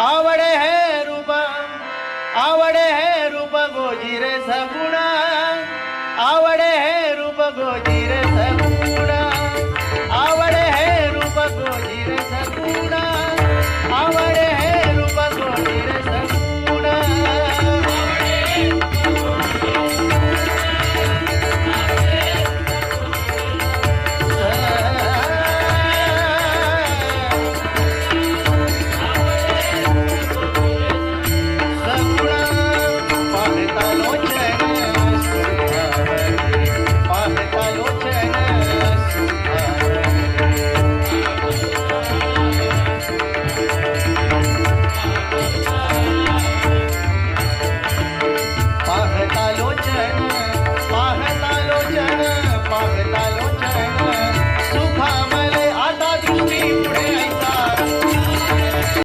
आवड़े है रूबा आवड़े है रूप गोजीरे सगुणा। आवड़े है रूप गोजीरे सगुणा। आवड़े है रूप गोजीरे सगुणा। आवड़े